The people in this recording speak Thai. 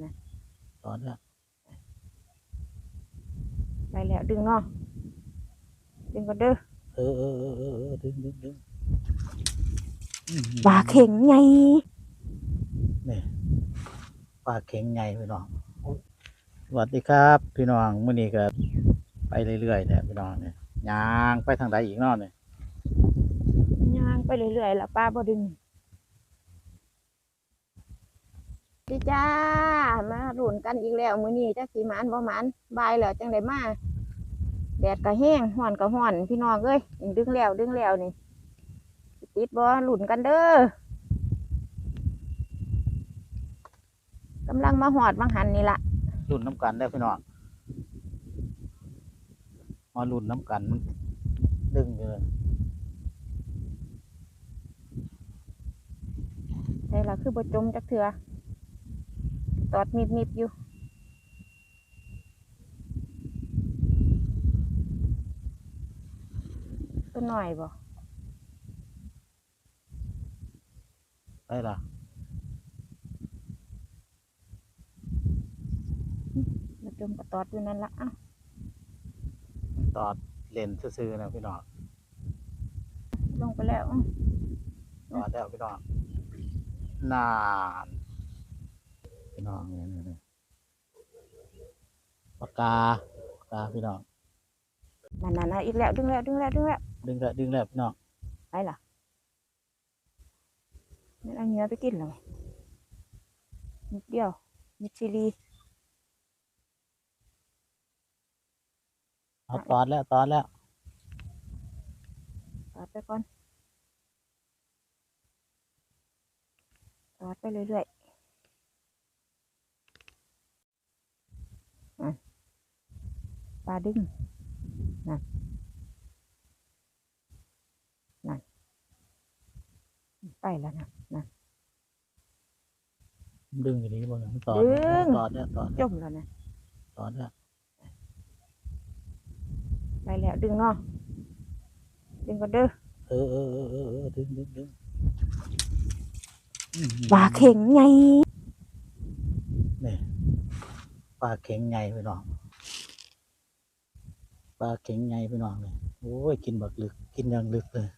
แล้วนะตอนเนี้ยไปแล้วดึงเนาะดึงก็เด้อเออเออเออเออเออดึงดึงดึงอืมปลาเข่งไงนี่ปลาเข็งใหญ่พี่น้องสวัสดีครับ พี่น้องมื้อนี้ก็ไปเรื่อยๆเนี่ยพี่น้องเนี่ยย่างไปทางใดอีกเนอกเนี่ยย่างไปเรื่อยๆแล้วป้าบ่ดึงดีจ้า มารุ่นกันอีกแล้วมื้อนี้จักสิหมานบ่หมานบายแล้วจังไดมาแดดก็แห้งร้อนก็ร้อนพี่น้องเอ้ยยังดึงแล้วดึงแล้วนี่สิติดบ่รุ่นกันเด้อกำลังมาหอดบางหันนี่ล่ะรุ่นน้ำกันได้อพี่น้องมารุ่นน้ำกันมันดึงอยู่เลยได้ละคือบ่จมจักเถื่อ ตอดมิบมิบอยู่ตัวหน่อยบ่ได้ละบ่จมก็ตอดอยู่นั่นละอ้าวตอดเลนซื่อๆนะพี่น้องลงไปแล้วอื้อตอดแล้วพี่น้องนานพี่ น้องเนี่ยเนี่ยเนี่ยปากกาปากกาพี่น้องนั่นนั่นนะอีกแล้วดึงแล้วดึงแล้วดึงแล้วดึงแล้วดึงแล้วพี่น้องไปล่ะนี่เอาเนื้อไปกินแล้วนิดเดียวมิดชิลีเอาตอดแล้วตอดแล้วตอดไปก่อนตอดไปเรื่อยๆอะ ปลาดึงนั่นนั่นไปแล้วนะนั่นดึงอย่างนี้บ้างตอดดึง ตอดแล้วตอดจมแล้วนะตอดแล้วไปแล้วดึงเนาะดึงก็เด้อเออเออเออเออเออดึงดึงดึงอืมปลาเข่งไงนี่ปลาเข็งไงพี่น้อง ปลาเข็งไงพี่น้องเลยโอ้ยกินบักลึกกินอยังลึกเลย